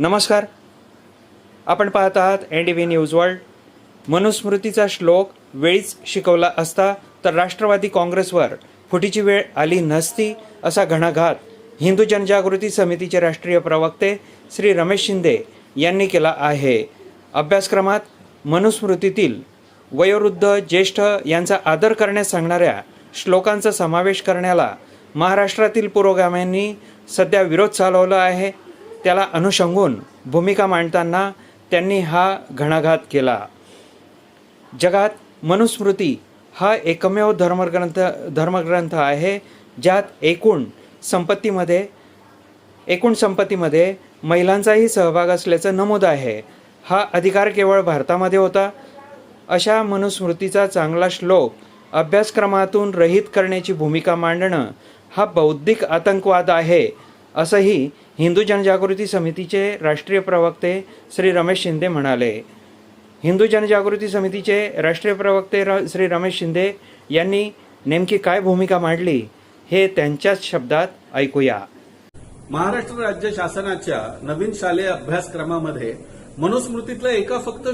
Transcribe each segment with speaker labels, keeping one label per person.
Speaker 1: नमस्कार. आपण पाहत आहात N D V news world मनुस्मृतीचा श्लोक वेळीच शिकवला असता तर राष्ट्रवादी काँग्रेसवर फुटीची वेळ आली नसती असा घणाघात हिंदू जनजागृती समितीचे राष्ट्रीय प्रवक्ते श्री रमेश शिंदे यांनी केला आहे. अभ्यासक्रमात मनुस्मृतीतील वयोवृद्ध ज्येष्ठ यांचा आदर करण्यास सांगणाऱ्या श्लोकांचा समावेश करण्याला महाराष्ट्रातील पुरोगाम्यांनी सध्या विरोध चालवला आहे. त्याला अनुषंगून भूमिका मांडताना त्यांनी हा घणाघात केला. जगात मनुस्मृती हा एकमेव धर्मग्रंथ धर्मग्रंथ आहे ज्यात एकूण संपत्तीमध्ये एकूण संपत्तीमध्ये महिलांचाही सहभाग असल्याचं नमूद आहे. हा अधिकार केवळ भारतामध्ये होता. अशा मनुस्मृतीचा चांगला श्लोक अभ्यासक्रमातून रहित करण्याची भूमिका मांडणं हा बौद्धिक आतंकवाद आहे असंही हिंदू जनजागृती समितीचे राष्ट्रीय प्रवक्ते श्री रमेश शिंदे म्हणाले. हिंदू जनजागृती समितीचे राष्ट्रीय प्रवक्ते र श्री रमेश शिंदे यांनी नेमकी काय भूमिका मांडली हे त्यांच्याच शब्दात ऐकूया.
Speaker 2: महाराष्ट्र राज्य शासनाच्या नवीन शालेय अभ्यासक्रमामध्ये मनुस्मृतीतल्या एका फक्त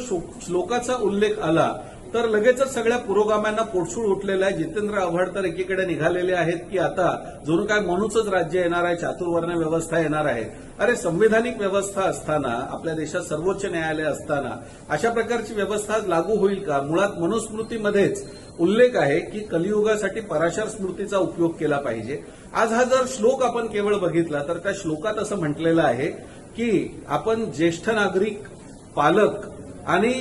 Speaker 2: श्लोकाचा उल्लेख आला तर लगेचच सगळ्या पुरोगाम्यांना पोटसूळ उठलेलं आहे. जितेंद्र आव्हाड तर एकीकडे निघालेले आहेत की आता जणू काय म्हणूनच राज्य येणार आहे चातुर्वर्ण व्यवस्था येणार आहे. अरे संविधानिक व्यवस्था असताना आपल्या देशात सर्वोच्च न्यायालय असताना अशा प्रकारची व्यवस्था लागू होईल का? मुळात मनुस्मृतीमध्येच उल्लेख आहे की कलियुगासाठी पराशर स्मृतीचा उपयोग केला पाहिजे. आज हा जर श्लोक आपण केवळ बघितला तर त्या श्लोकात असं म्हटलेलं आहे की आपण ज्येष्ठ नागरिक पालक आणि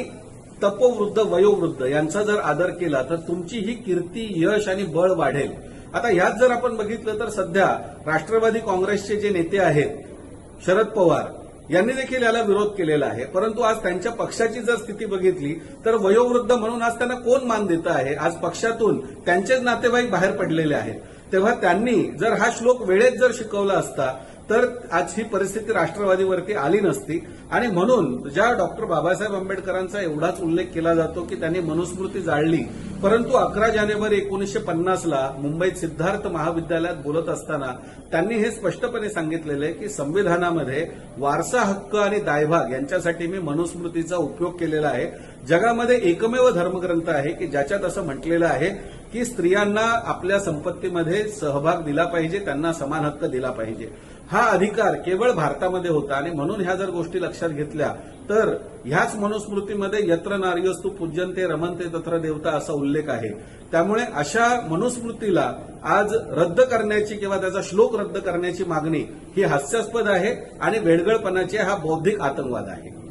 Speaker 2: तपोवृद्ध वयोवृद्ध यांचा जर आदर केला तर तुमची ही कीर्ती यश आणि बळ वाढेल. आता ह्यात जर आपण बघितलं तर सध्या राष्ट्रवादी काँग्रेसचे जे नेते आहेत शरद पवार यांनी देखील याला विरोध केलेला आहे. परंतु आज त्यांच्या पक्षाची जर स्थिती बघितली तर वयोवृद्ध म्हणून आज त्यांना कोण मान देतं आहे? आज पक्षातून त्यांचेच नातेवाईक बाहेर पडलेले आहेत. तेव्हा त्यांनी जर हा श्लोक वेळेत जर शिकवला असता तर आज ही परिस्थिती राष्ट्रवादीवरती आली नसती. आणि म्हणून ज्या डॉक्टर बाबासाहेब आंबेडकरांचा एवढाच उल्लेख केला जातो की त्यांनी मनुस्मृती जाळली. परंतु अकरा जानेवारी एकोणीसशे पन्नासला मुंबईत सिद्धार्थ महाविद्यालयात बोलत असताना त्यांनी हे स्पष्टपणे सांगितलेलं आहे की संविधानामध्ये वारसा हक्क आणि दायभाग यांच्यासाठी मी मनुस्मृतीचा उपयोग केलेला आहे. जगामध्ये एकमेव धर्मग्रंथ आहे की ज्याच्यात असं म्हटलेलं आहे की स्त्रियांना आपल्या संपत्तीमध्ये सहभाग दिला पाहिजे त्यांना समान हक्क दिला पाहिजे. हा अधिकार केवळ भारतामध्ये होता आणि म्हणून ह्या जर गोष्टी लक्षात घेतल्या तर ह्याच मनुस्मृतीमध्ये यत्र नार्यस्तू पूज्यंते रमनते तत्र देवता असा उल्लेख आहे. त्यामुळे अशा मनुस्मृतीला आज रद्द करण्याची किंवा त्याचा श्लोक रद्द करण्याची मागणी ही हास्यास्पद आहे आणि वेडगळपणाची हा बौद्धिक आतंकवाद आहे.